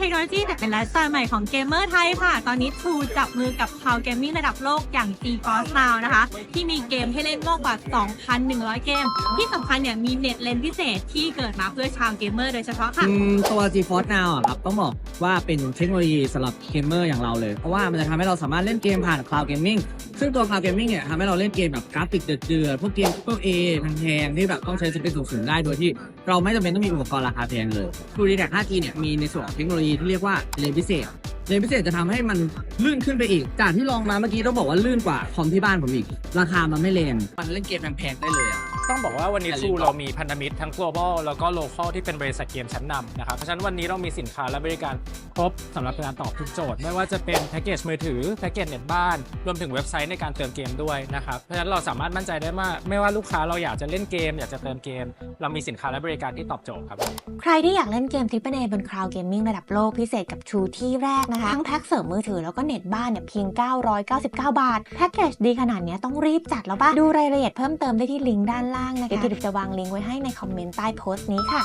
เทคโนโลยีแต่เป็นไลฟ์สไตล์ใหม่ของเกมเมอร์ไทยค่ะ ตอนนี้ทูจับมือกับพาวเกมมิ่งระดับโลกอย่าง GeForce Now นะคะ ที่มีเกมให้เล่นมากกว่า 2,100 เกม ที่สำคัญเนี่ยมีเน็ตเลนพิเศษที่เกิดมาเพื่อชาวเกมเมอร์โดยเฉพาะค่ะ อืมตัว GeForce Now อะครับต้องบอก ว่าเป็นเทคโนโลยีสำหรับเกมเมอร์อย่างเราเลย เพราะว่ามันจะทำให้เราสามารถเล่นเกมผ่าน Cloud Gaming ซึ่งตัว Cloud Gaming เนี่ยทำให้เราเล่นเกมแบบกราฟิกเดือดๆพวกเกม Triple A แพงๆที่แบบต้องใช้สเปคสูงๆได้โดยที่เราไม่จำเป็นต้องมีอุปกรณ์ราคาแพงเลย True d t a c 5G เนี่ยมีในส่วนของเทคโนโลยีที่เรียกว่าเลนพิเศษเลนพิเศษจะทำให้มันลื่นขึ้นไปอีก จากที่ลองมาเมื่อกี้ต้องบอกว่าลื่นกว่าคอมที่บ้านผมอีก ราคามันไม่แรงมันเล่นเกมแพงๆได้เลยอะ ต้องบอกว่าวันนี้อย่าลืทูมเรามีพันธมิตรทั้ง global แล้วก็ local ที่เป็นบริษัทเกมชั้นนำนะครับเพราะฉะนั้นวันนี้เรามีสินค้าและบริการครบสำหรับการตอบทุกโจทย์ ไม่ว่าจะเป็นแพ็กเกจมือถือแพ็กเกจเน็ตบ้าน รวมถึงเว็บไซต์ในการเติมเกมด้วยนะครับเพราะฉะนั้นเราสามารถมั่นใจได้ว่าไม่ว่าลูกค้าเราอยากจะเล่นเกม อยากจะเติมเกม เรามีสินค้าและบริการที่ตอบโจทย์ครับใครที่อยากเล่นเกม Triple A บน Cloud Gaming ระดับโลกพิเศษกับ True ที่แรกนะคะทั้งแพ็กเสริมมือถือแล้วก็เน็ตบ้านเนี่ยเพียง 999 บาทแพ็กเกจดีขนาดเนี้ยต้องรีบจัดแล้วป่ะดูรายละเอียดเพิ่มเติมได้ที่ลิงก์ด้านล่างนะคะเดี๋ยวจะวางลิงก์ไว้ให้ในคอมเมนต์ใต้โพสต์นี้ค่ะ